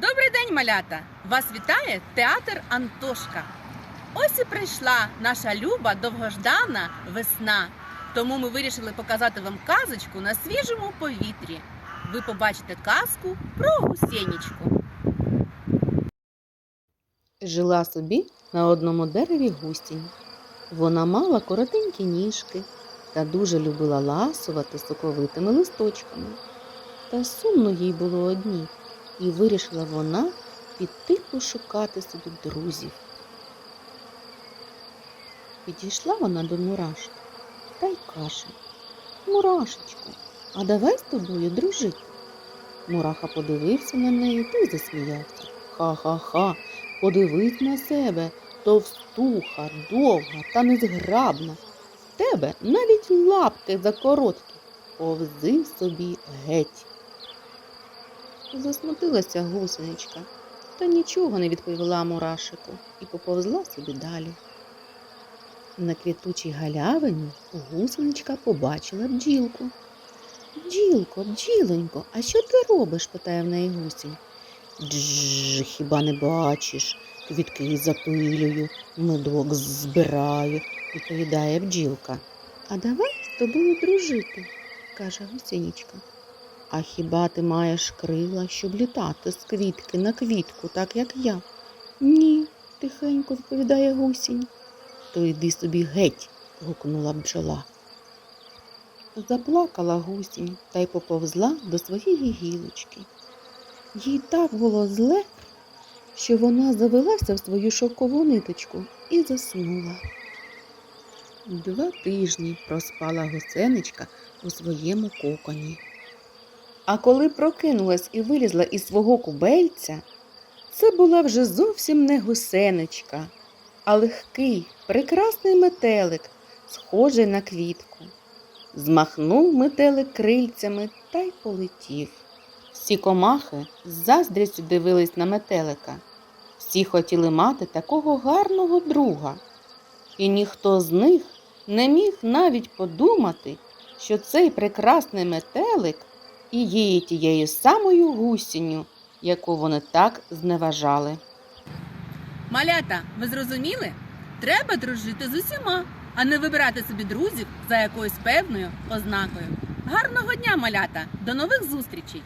Добрий день, малята! Вас вітає театр Антошка. Ось і прийшла наша люба довгождана весна. Тому ми вирішили показати вам казочку на свіжому повітрі. Ви побачите казку про гусенічку. Жила собі на одному дереві гусінь. Вона мала коротенькі ніжки та дуже любила ласувати соковитими листочками. Та сумно їй було одній, і вирішила вона піти пошукати собі друзів. Підійшла вона до мурашки та й каже Мурашечко, а давай з тобою дружити. Мураха подивився на неї та й засміявся. Ха-ха-ха, подивись на себе, товстуха, довга та незграбна. Тебе навіть лапки закороткі. Повзи собі геть. Засмутилася гусеничка, та нічого не відповіла мурашику і поповзла собі далі. На квітучій галявині гусеничка побачила бджілку. Бджілко, бджілонько, а що ти робиш? питає в неї гусінь. Дж, хіба не бачиш? Квітки запилюю, медок збираю, відповідає бджілка. А давай з тобою дружити, каже гусеничка. А хіба ти маєш крила, щоб літати з квітки на квітку, так як я? Ні, тихенько відповідає гусінь. То йди собі геть, гукнула бджола. Заплакала гусінь та й поповзла до своєї гілочки. Їй так було зле, що вона завелася в свою шовкову ниточку і заснула. Два тижні проспала гусеничка у своєму коконі. А коли прокинулась і вилізла із свого кубельця, це була вже зовсім не гусеничка, а легкий, прекрасний метелик, схожий на квітку. Змахнув метелик крильцями та й полетів. Всі комахи з заздрістю дивились на метелика. Всі хотіли мати такого гарного друга. І ніхто з них не міг навіть подумати, що цей прекрасний метелик і її тією самою гусінню, яку вони так зневажали. Малята, ви зрозуміли? Треба дружити з усіма, а не вибирати собі друзів за якоюсь певною ознакою. Гарного дня, малята! До нових зустрічей!